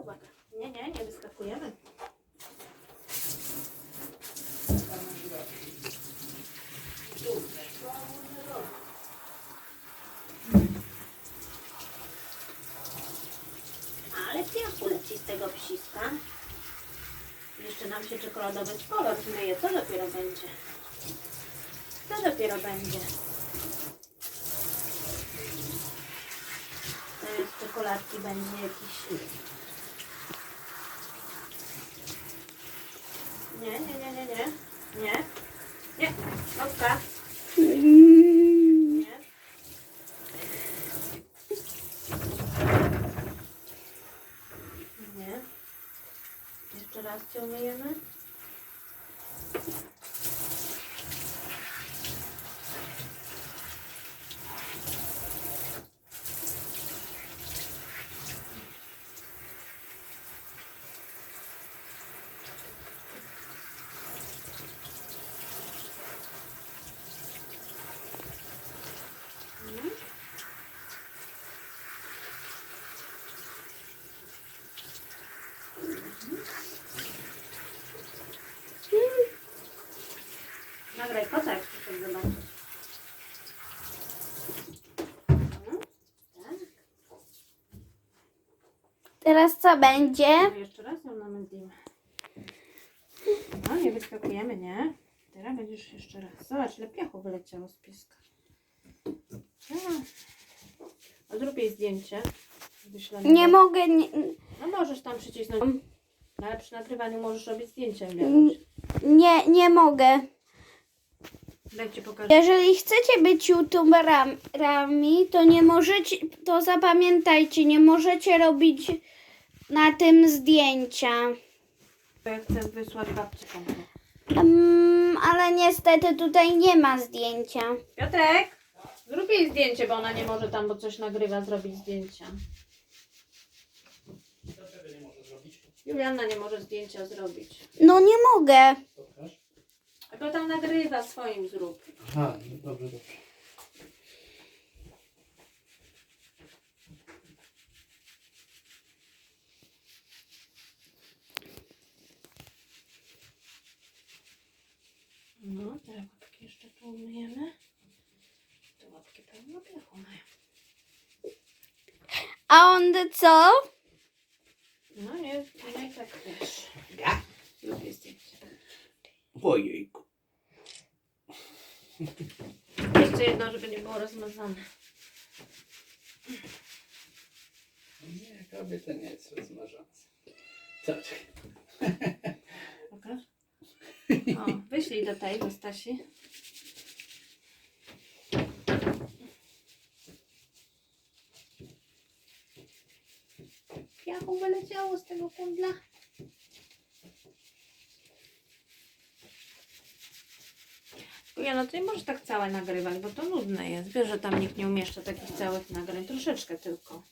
uwaga. Nie, nie, nie wyskakujemy. Ale piachu leci z tego psiska. Jeszcze nam się czekoladowy kolor zmyje. Co dopiero będzie? Co dopiero będzie? Zamiast czekoladki będzie jakiś... Nie, nie, nie, nie, nie. Nie. Nie. Oska. Nie. Nie. Jeszcze raz cię umyjemy. Teraz co będzie? Jeszcze raz ją namędzimy. No, nie wyskakujemy, nie? Teraz będziesz jeszcze raz. Zobacz, ile piachu wyleciało z piska. A. Jej zdjęcie. Nie mogę. Nie, No możesz tam przycisnąć. No, ale przy nagrywaniu możesz robić zdjęcia. Nie, nie mogę. Ci pokażę. Jeżeli chcecie być youtuberami, to nie możecie, to zapamiętajcie, nie możecie robić na tym zdjęcia. Ja chcę wysłać babci komplet. Mm, ale niestety tutaj nie ma zdjęcia. Piotek, zrób jej zdjęcie, bo ona nie może tam, bo coś nagrywa, zrobić zdjęcia. Dlaczego nie może zrobić? Julianna nie może zdjęcia zrobić. No nie mogę. Pokaż. A go tam nagrywa, swoim zrób. Aha, no dobrze, dobrze. No, teraz łapki jeszcze tu umyjemy. Te łapki pełno piechu mają. A on co? No nie, nie tak wiesz. Ja? Zrób jej zdjęcie. Ojejku. Jeszcze jedno, żeby nie było rozmazane. Nie, kobieta nie jest rozmarząca. Co ty? Pokaż. O, wyślij do tej, do Stasi. Piachu wyleciało z tego kundla. Ja no ty nie możesz tak całe nagrywać, bo to nudne jest. Wiesz, że tam nikt nie umieszcza takich całych nagrań. Troszeczkę tylko.